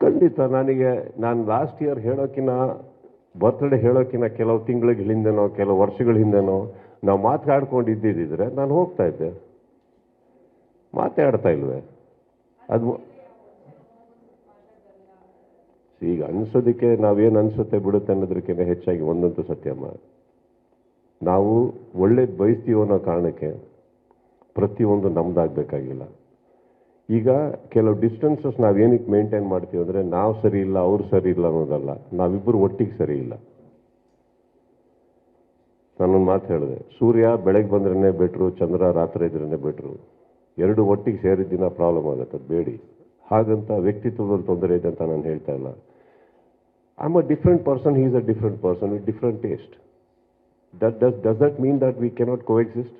ಖಂಡಿತ ನನಗೆ, ನಾನು ಲಾಸ್ಟ್ ಇಯರ್ ಹೇಳೋಕ್ಕಿನ್ನ ಬರ್ತ್ಡೇ ಹೇಳೋಕ್ಕಿನ್ನ ಕೆಲವು ತಿಂಗಳ ಹಿಂದೆನೋ ಕೆಲವು ವರ್ಷಗಳ ಹಿಂದೆನೋ ನಾವು ಮಾತಾಡ್ಕೊಂಡಿದ್ದಿದ್ರೆ ನಾನು ಹೋಗ್ತಾ ಇದ್ದೆ. ಮಾತಾಡ್ತಾ ಇಲ್ವೇ? ಅದು ಈಗ ಅನಿಸೋದಕ್ಕೆ ನಾವೇನು ಅನಿಸುತ್ತೆ ಬಿಡುತ್ತೆ ಅನ್ನೋದಕ್ಕಿಂತ ಹೆಚ್ಚಾಗಿ ಒಂದಂತೂ ಸತ್ಯಮ್ಮ ನಾವು ಒಳ್ಳೇದು ಬಯಸ್ತೀವೋ ಅನ್ನೋ ಕಾರಣಕ್ಕೆ ಪ್ರತಿಯೊಂದು ನಮ್ದಾಗಬೇಕಾಗಿಲ್ಲ. ಈಗ ಕೆಲವು ಡಿಸ್ಟೆನ್ಸಸ್ ನಾವೇನಕ್ಕೆ ಮೇಂಟೈನ್ ಮಾಡ್ತೀವಿ ಅಂದರೆ ನಾವು ಸರಿ ಇಲ್ಲ, ಅವ್ರು ಸರಿ ಇಲ್ಲ ಅನ್ನೋದಲ್ಲ. ನಾವಿಬ್ಬರು ಒಟ್ಟಿಗೆ ಸರಿ ಇಲ್ಲ. ನಾನೊಂದು ಮಾತು ಹೇಳಿದೆ. ಸೂರ್ಯ ಬೆಳಗ್ಗೆ ಬಂದ್ರೇ ಬೆಟ್ರು ಚಂದ್ರ ರಾತ್ರಿ ಇದ್ರೇ ಬೆಟ್ರು ಎರಡು ಒಟ್ಟಿಗೆ ಸೇರಿದ್ದಿನ ಪ್ರಾಬ್ಲಮ್ ಆಗುತ್ತೆ ಬೇಡಿ. ಹಾಗಂತ ವ್ಯಕ್ತಿತ್ವದಲ್ಲಿ ತೊಂದರೆ ಇದೆ ಅಂತ ನಾನು ಹೇಳ್ತಾ ಇಲ್ಲ. I a different person he's a different person with different taste that does does that mean that we cannot coexist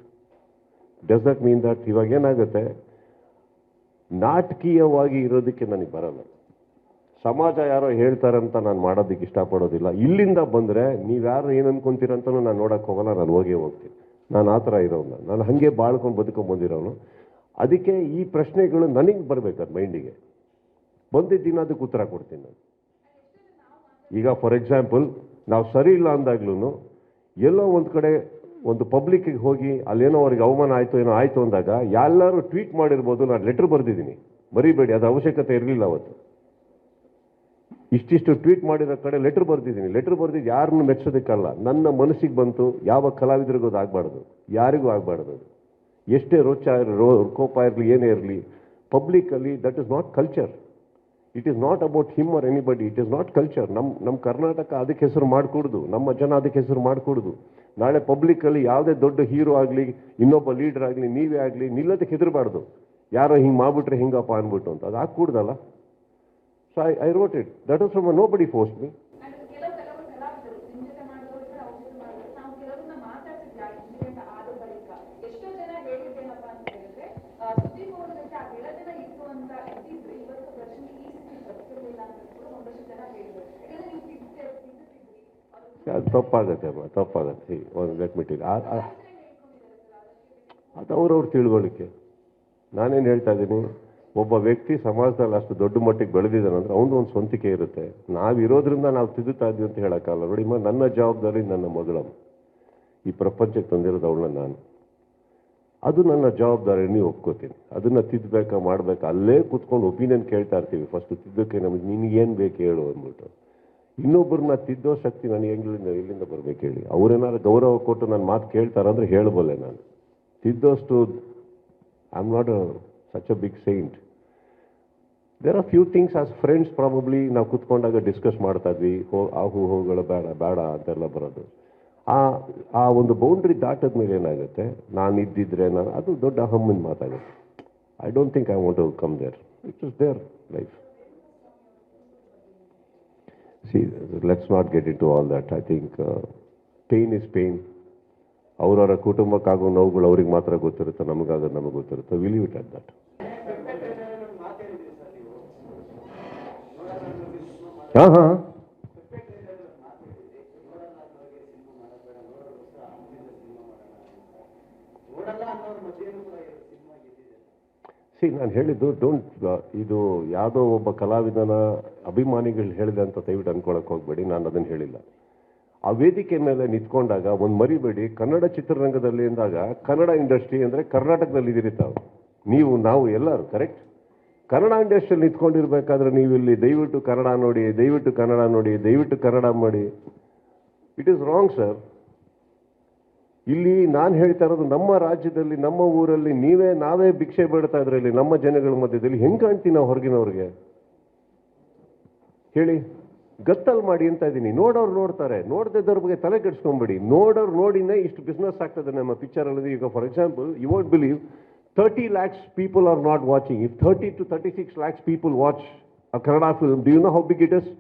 does that mean that ಇವಾಗ ಏನಾಗುತ್ತೆ? ನಾಟಕೀಯವಾಗಿ ಇರೋದಕ್ಕೆ ನನಗೆ ಬರಲ್ಲ. ಸಮಾಜ ಯಾರೋ ಹೇಳ್ತಾರಂತ ನಾನು ಮಾಡೋದಕ್ಕೆ ಇಷ್ಟಪಡೋದಿಲ್ಲ. ಇಲ್ಲಿಂದ ಬಂದರೆ ನೀವ್ಯಾರು ಏನು ಅನ್ಕೊಂತೀರಂತನೂ ನಾನು ನೋಡಕ್ಕೆ ಹೋಗಲ್ಲ, ನಾನು ಹೋಗೇ ಹೋಗ್ತೀನಿ. ನಾನು ಆ ಥರ ಇರೋನು ನಾನು ಹಾಗೆ ಬಾಳ್ಕೊಂಡು ಬದುಕೊಂಡು ಬಂದಿರೋನು ಅದಕ್ಕೆ ಈ ಪ್ರಶ್ನೆಗಳು ನನಗೆ ಬರ್ಬೇಕು ಮೈಂಡಿಗೆ. ದಿನ ಅದಕ್ಕೆ ಉತ್ತರ ಕೊಡ್ತೀನಿ ನಾನು. ಈಗ ಫಾರ್ ಎಕ್ಸಾಂಪಲ್, ನಾವು ಸರಿ ಇಲ್ಲ ಅಂದಾಗ್ಲೂ ಎಲ್ಲೋ ಒಂದು ಕಡೆ ಒಂದು ಪಬ್ಲಿಕ್ಕಿಗೆ ಹೋಗಿ ಅಲ್ಲೇನೋ ಅವ್ರಿಗೆ ಅವಮಾನ ಆಯಿತು ಏನೋ ಆಯಿತು ಅಂದಾಗ ಎಲ್ಲರೂ ಟ್ವೀಟ್ ಮಾಡಿರ್ಬೋದು, ನಾನು ಲೆಟ್ರ್ ಬರೆದಿದ್ದೀನಿ. ಮರಿಬೇಡಿ, ಅದು ಅವಶ್ಯಕತೆ ಇರಲಿಲ್ಲ ಅವತ್ತು. ಇಷ್ಟಿಷ್ಟು ಟ್ವೀಟ್ ಮಾಡಿರೋ ಕಡೆ ಲೆಟ್ರ್ ಬರೆದಿದ್ದೀನಿ. ಲೆಟ್ರ್ ಬರೆದಿದ್ದು ಯಾರನ್ನು ಮೆಚ್ಚೋದಕ್ಕಲ್ಲ ನನ್ನ ಮನಸ್ಸಿಗೆ ಬಂತು, ಯಾವ ಕಲಾವಿದರಿಗೂ ಅದು ಆಗಬಾರ್ದು. ಯಾರಿಗೂ ಆಗಬಾರ್ದು ಅದು. ಎಷ್ಟೇ ರೋಚ ರೋ, ಕೋಪ ಇರಲಿ, ಏನೇ ಇರಲಿ ಪಬ್ಲಿಕಲ್ಲಿ that is not culture it is not about him or anybody it is not culture ನಮ್ಮ ನಮ್ಮ ಕರ್ನಾಟಕ ಅದಕ್ಕೆ ಹೆಸರು ಮಾಡಿಕೊಡ್ದು. ನಮ್ಮ ಜನ ಅದಕ್ಕೆ ಹೆಸರು ಮಾಡಿಕೊಡುದು. ನಾಳೆ ಪಬ್ಲಿಕ್ಕಲ್ಲಿ ಯಾವುದೇ ದೊಡ್ಡ ಹೀರೋ ಆಗಲಿ, ಇನ್ನೊಬ್ಬ ಲೀಡರ್ ಆಗಲಿ, ನೀವೇ ಆಗಲಿ ನಿಲ್ಲೋದಕ್ಕೆ ಹೆದರಬಾರ್ದು. ಯಾರೋ ಹಿಂಗೆ ಮಾಡ್ಬಿಟ್ರೆ ಹಿಂಗಪ್ಪ ಅಂದ್ಬಿಟ್ಟು ಅಂತ. ಅದು ಹಾಕ್ಕೂಡ್ದಲ್ಲ so I I wrote it that is from nobody force me ಅದು ತಪ್ಪಾಗತ್ತೆ ಅಮ್ಮ, ತಪ್ಪಾಗತ್ತೆ. ಒಂದು ಲೆಟ್ ಮಿಟ್ಟಿಗೆ ಅದು ಅವ್ರವ್ರ ತಿಳುವಳಿಕೆ ನಾನೇನು ಹೇಳ್ತಾ ಇದ್ದೀನಿ, ಒಬ್ಬ ವ್ಯಕ್ತಿ ಸಮಾಜದಲ್ಲಿ ಅಷ್ಟು ದೊಡ್ಡ ಮಟ್ಟಿಗೆ ಬೆಳೆದಿದ್ದಾನಂದ್ರೆ ಅವನು ಒಂದು ಸ್ವಂತಿಕೆ ಇರುತ್ತೆ. ನಾವಿರೋದ್ರಿಂದ ನಾವು ತಿದ್ದುತ್ತಾ ಇದ್ವಿ ಅಂತ ಹೇಳೋಕ್ಕಲ್ಲ ನೋಡಿಮ್ಮ ನನ್ನ ಜವಾಬ್ದಾರಿ ನನ್ನ ಮಗಳಮ್ಮ. ಈ ಪ್ರಪಂಚಕ್ಕೆ ತಂದಿರೋದು ಅವಳನ್ನ ನಾನು. ಅದು ನನ್ನ ಜವಾಬ್ದಾರಿ, ನೀವು ಒಪ್ಕೋತೀನಿ. ಅದನ್ನು ತಿದ್ದಬೇಕಾ ಮಾಡಬೇಕಾ ಅಲ್ಲೇ ಕೂತ್ಕೊಂಡು ಒಪಿನಿಯನ್ ಕೇಳ್ತಾ ಇರ್ತೀವಿ. ಫಸ್ಟ್ ತಿದ್ದಕ್ಕೆ ನಮಗೆ ನಿನಗೇನು ಬೇಕು ಹೇಳು ಅಂದ್ಬಿಟ್ಟು. ಇನ್ನೊಬ್ಬರನ್ನ ತಿದ್ದೋ ಶಕ್ತಿ ನನಗೆ ಹೆಂಗ್ಲಿಂದ ಎಲ್ಲಿಂದ ಬರ್ಬೇಕು ಹೇಳಿ ಅವ್ರೇನಾದ್ರು ಗೌರವ ಕೊಟ್ಟು ನನ್ನ ಮಾತು ಕೇಳ್ತಾರಂದ್ರೆ ಹೇಳಬಲ್ಲೆ ನಾನು. ತಿದ್ದೋಷ್ಟು I am not such a big saint there are few things as friends probably ನಾವು ಕುತ್ಕೊಂಡಾಗ ಡಿಸ್ಕಸ್ ಮಾಡ್ತಾ ಇದ್ವಿ. ಹೋ, ಆ ಹೂ ಹೋಗಳ ಬೇಡ ಬೇಡ ಅಂತೆಲ್ಲ ಬರೋದು. ಆ ಆ ಒಂದು ಬೌಂಡ್ರಿ ದಾಟದ ಮೇಲೆ ಏನಾಗುತ್ತೆ? ನಾನು ಇದ್ದಿದ್ರೆ ನಾನು ಅದು ದೊಡ್ಡ ಅಹಮ್ಮಿನ ಮಾತಾಗುತ್ತೆ. I don't think I want to come there it is their life see let's not get into all that I think pain is pain ಅವರವರ ಕುಟುಂಬಕ್ಕಾಗೋ ನೋವುಗಳು ಅವ್ರಿಗೆ ಮಾತ್ರ ಗೊತ್ತಿರುತ್ತೆ ನಮಗಾದ್ರೆ ನಮಗೆ ಗೊತ್ತಿರುತ್ತೆ. ವಿಲ್ ಇಟ್ ಅಟ್ ದಟ್ ಹಾಂ ಹಾಂ. ಸಿ, ನಾನು ಹೇಳಿದ್ದು ಡೋಂಟ್ ಇದು ಯಾವುದೋ ಒಬ್ಬ ಕಲಾವಿದನ ಅಭಿಮಾನಿಗಳು ಹೇಳಿದೆ ಅಂತ ದಯವಿಟ್ಟು ಅನ್ಕೊಳಕ್ಕೆ ಹೋಗಬೇಡಿ, ನಾನು ಅದನ್ನು ಹೇಳಿಲ್ಲ. ಆ ವೇದಿಕೆ ಮೇಲೆ ನಿಂತ್ಕೊಂಡಾಗ ಒಂದು ಮರಿಬೇಡಿ ಕನ್ನಡ ಚಿತ್ರರಂಗದಲ್ಲಿ ಅಂದಾಗ, ಕನ್ನಡ ಇಂಡಸ್ಟ್ರಿ ಅಂದರೆ ಕರ್ನಾಟಕದಲ್ಲಿ ಇದ್ದೀರಿ ತಾವು ನೀವು, ನಾವು ಎಲ್ಲರೂ ಕರೆಕ್ಟ್ ಕನ್ನಡ ಇಂಡಸ್ಟ್ರಿಯಲ್ಲಿ ನಿಂತ್ಕೊಂಡಿರ್ಬೇಕಾದ್ರೆ ನೀವು ಇಲ್ಲಿ ದಯವಿಟ್ಟು ಕನ್ನಡ ನೋಡಿ, ದಯವಿಟ್ಟು ಕನ್ನಡ ನೋಡಿ, ದಯವಿಟ್ಟು ಕನ್ನಡ ಮಾಡಿ. ಇಟ್ ಈಸ್ ರಾಂಗ್ ಸರ್ ಇಲ್ಲಿ ನಾನು ಹೇಳ್ತಾ ಇರೋದು ನಮ್ಮ ರಾಜ್ಯದಲ್ಲಿ, ನಮ್ಮ ಊರಲ್ಲಿ ನೀವೇ, ನಾವೇ ಭಿಕ್ಷೆ ಬೇಡ್ತಾ ಇದ್ರೆ ಇಲ್ಲಿ ನಮ್ಮ ಜನಗಳ ಮಧ್ಯದಲ್ಲಿ ಹೆಂಗೆ ಕಾಣ್ತೀವಿ ನಾವು ಹೊರಗಿನವ್ರಿಗೆ? ಹೇಳಿ. ಗತ್ತಲ್ ಮಾಡಿ ಅಂತ ಇದ್ದೀನಿ. ನೋಡೋರು ನೋಡ್ತಾರೆ. ನೋಡ್ದಿದ್ದವ್ರ ಬಗ್ಗೆ ತಲೆ ಕೆಡಿಸ್ಕೊಂಬಿಡಿ. ನೋಡೋರು ನೋಡಿನೇ ಇಷ್ಟು ಬಿಸ್ನೆಸ್ ಆಗ್ತದೆ ನಮ್ಮ ಪಿಕ್ಚರ್ ಅಲ್ಲಿ ಈಗ for example you want believe thirty lakhs people are not watching if thirty two thirty six lakhs people watch a Kannada film do you know how big it is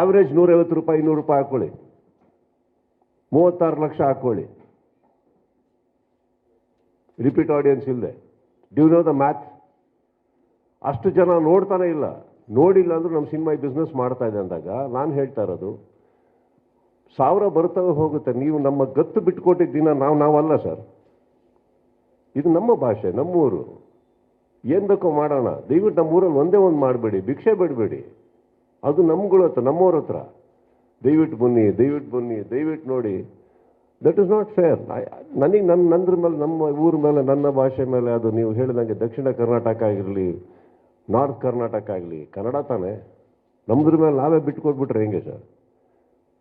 average ನೂರೈವತ್ತು ರೂಪಾಯಿ, ಇನ್ನೂರು ರೂಪಾಯಿ ಹಾಕೊಳ್ಳಿ ಮೂವತ್ತಾರು ಲಕ್ಷ ಹಾಕೊಳ್ಳಿ. ರಿಪೀಟ್ ಆಡಿಯನ್ಸ್ ಇಲ್ಲದೆ due know the math ಅಷ್ಟು ಜನ ನೋಡ್ತಾನೆ ಇಲ್ಲ. ನೋಡಿಲ್ಲ ಅಂದರೂ ನಮ್ಮ ಸಿನಿಮಾ ಈ ಬಿಸ್ನೆಸ್ ಮಾಡ್ತಾ ಇದೆ ಅಂದಾಗ ನಾನು ಹೇಳ್ತಾ ಇರೋದು, ಸಾವಿರ ಬರ್ತವೆ ಹೋಗುತ್ತೆ. ನೀವು ನಮ್ಮ ಗತ್ತು ಬಿಟ್ಕೊಟ್ಟಿದ್ದ ದಿನ ನಾವು ನಾವಲ್ಲ ಸರ್. ಇದು ನಮ್ಮ ಭಾಷೆ ನಮ್ಮೂರು ಏನು ಬೇಕೋ ಮಾಡೋಣ. ದಯವಿಟ್ಟು ನಮ್ಮ ಊರಲ್ಲಿ ಒಂದೇ ಒಂದು ಮಾಡಬೇಡಿ. ಭಿಕ್ಷೆ ಬಿಡಬೇಡಿ. ಅದು ನಮ್ಗಳ ಹತ್ರ, ನಮ್ಮವ್ರ ಹತ್ರ. ದಯವಿಟ್ಟು ಬನ್ನಿ ದಯವಿಟ್ಟು ಬನ್ನಿ, ದಯವಿಟ್ಟು ನೋಡಿ. ದಟ್ ಇಸ್ ನಾಟ್ ಫೇರ್ ನನಗೆ ನನ್ನ ನಂದ್ರ ಮೇಲೆ, ನಮ್ಮ ಊರ ಮೇಲೆ, ನನ್ನ ಭಾಷೆ ಮೇಲೆ ಅದು ನೀವು ಹೇಳಿದಂಗೆ ದಕ್ಷಿಣ ಕರ್ನಾಟಕ ಆಗಿರಲಿ, ನಾರ್ತ್ ಕರ್ನಾಟಕ ಆಗಲಿ, ಕನ್ನಡ ತಾನೇ. ನಮ್ದ್ರ ಮೇಲೆ ನಾವೇ ಬಿಟ್ಕೊಟ್ಬಿಟ್ರೆ ಹೆಂಗೆ ಸರ್?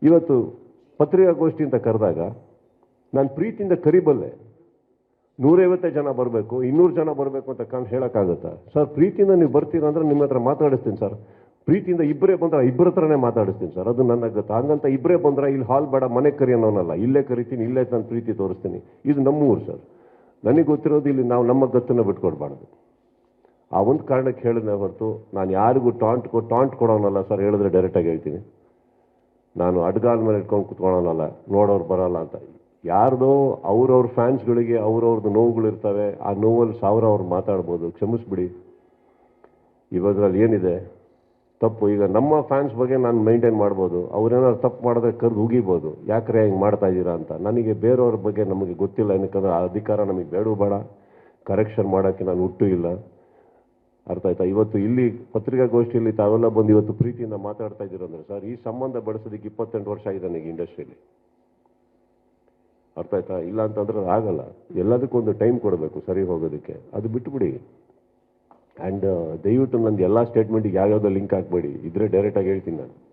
ಇವತ್ತು ಪತ್ರಿಕಾಗೋಷ್ಠಿ ಅಂತ ಕರೆದಾಗ ನಾನು ಪ್ರೀತಿಯಿಂದ ಕರಿಬಲ್ಲೆ. ನೂರೈವತ್ತೇ ಜನ ಬರಬೇಕು, ಇನ್ನೂರು ಜನ ಬರಬೇಕು ಅಂತ ಕಾನ್ ಹೇಳೋಕ್ಕಾಗುತ್ತಾ? ಸರ್, ಪ್ರೀತಿಯಿಂದ ನೀವು ಬರ್ತೀರಾ ಅಂದ್ರೆ ನಿಮ್ಮ ಹತ್ರ ಮಾತಾಡಿಸ್ತೀನಿ ಸರ್. ಪ್ರೀತಿಯಿಂದ ಇಬ್ಬರೇ ಬಂದ್ರೆ ಇಬ್ಬರ ಹತ್ರನೇ ಮಾತಾಡಿಸ್ತೀನಿ ಸರ್. ಅದು ನನ್ನ ಗೊತ್ತ ಹಂಗಂತ ಇಬ್ಬರೇ ಬಂದ್ರೆ ಇಲ್ಲಿ ಹಾಲ್ ಬೇಡ, ಮನೆ ಕರಿ ಅನ್ನೋನಲ್ಲ. ಇಲ್ಲೇ ಕರಿತೀನಿ, ಇಲ್ಲೇ ನಾನು ಪ್ರೀತಿ ತೋರಿಸ್ತೀನಿ. ಇದು ನಮ್ಮ ಊರು ಸರ್. ನನಗೆ ಗೊತ್ತಿರೋದು ಇಲ್ಲಿ ನಾವು ನಮ್ಮ ಗತ್ತನ್ನು ಬಿಟ್ಕೊಡ್ಬಾರ್ದು. ಆ ಒಂದು ಕಾರಣಕ್ಕೆ ಹೇಳಿದ್ರೆ ಹೊರತು ನಾನು ಯಾರಿಗೂ ಟಾಂಟ್ ಕೊ ಟಾಂಟ್ ಕೊಡೋನಲ್ಲ ಸರ್, ಹೇಳಿದ್ರೆ ಡೈರೆಕ್ಟಾಗಿ ಹೇಳ್ತೀನಿ. ನಾನು ಅಡ್ಗಾಲ್ ಮೇಲೆ ಇಟ್ಕೊಂಡು ಕುತ್ಕೊಳ್ಳೋನಲ್ಲ ನೋಡೋರು ಬರೋಲ್ಲ ಅಂತ. ಯಾರ್ದೋ ಅವ್ರವ್ರ ಫ್ಯಾನ್ಸ್ಗಳಿಗೆ ಅವ್ರವ್ರದ್ದು ನೋವುಗಳಿರ್ತವೆ ಆ ನೋವಲ್ಲಿ ಸಾವಿರ ಅವ್ರು ಮಾತಾಡ್ಬೋದು. ಕ್ಷಮಿಸ್ಬಿಡಿ. ಇವಾಗ ಏನಿದೆ? ತಪ್ಪು. ಈಗ ನಮ್ಮ ಫ್ಯಾನ್ಸ್ ಬಗ್ಗೆ ನಾನು ಮೈಂಟೈನ್ ಮಾಡ್ಬೋದು. ಅವ್ರೇನಾದ್ರು ತಪ್ಪು ಮಾಡಿದ್ರೆ ಕರೆದು ಉಗಿಬೋದು. ಯಾಕ್ರೆ ಹಿಂಗೆ ಮಾಡ್ತಾ ಇದ್ದೀರಾ ಅಂತ. ನನಗೆ ಬೇರೆಯವ್ರ ಬಗ್ಗೆ ನಮಗೆ ಗೊತ್ತಿಲ್ಲ. ಏನಕ್ಕಂದ್ರೆ ಆ ಅಧಿಕಾರ ನಮಗೆ ಬೇಡ ಬೇಡ. ಕರೆಕ್ಷನ್ ಮಾಡೋಕ್ಕೆ ನಾನು ಹುಟ್ಟು ಇಲ್ಲ. ಅರ್ಥ ಆಯ್ತಾ? ಇವತ್ತು ಇಲ್ಲಿ ಪತ್ರಿಕಾಗೋಷ್ಠಿಯಲ್ಲಿ ತಾವೆಲ್ಲ ಬಂದು ಇವತ್ತು ಪ್ರೀತಿಯಿಂದ ಮಾತಾಡ್ತಾ ಇದ್ದೀರಂದ್ರೆ ಸರ್, ಈ ಸಂಬಂಧ ಬೆಳೆಸೋದಕ್ಕೆ ಇಪ್ಪತ್ತೆಂಟು ವರ್ಷ ಆಗಿದೆ ನನಗೆ ಇಂಡಸ್ಟ್ರಿಯಲ್ಲಿ ಅರ್ಥ ಆಯ್ತಾ? ಇಲ್ಲ ಅಂತಂದ್ರೆ ಆಗಲ್ಲ. ಎಲ್ಲದಕ್ಕೂ ಒಂದು ಟೈಮ್ ಕೊಡಬೇಕು ಸರಿ ಹೋಗೋದಕ್ಕೆ. ಅದು ಬಿಟ್ಬಿಡಿ. ಆ್ಯಂಡ್ ದಯವಿಟ್ಟು ನಂದು ಎಲ್ಲ ಸ್ಟೇಟ್ಮೆಂಟಿಗೆ ಯಾವ್ಯಾವುದೋ ಲಿಂಕ್ ಹಾಕಬೇಡಿ. ಇದ್ರೆ ಡೈರೆಕ್ಟಾಗಿ ಹೇಳ್ತೀನಿ ನಾನು.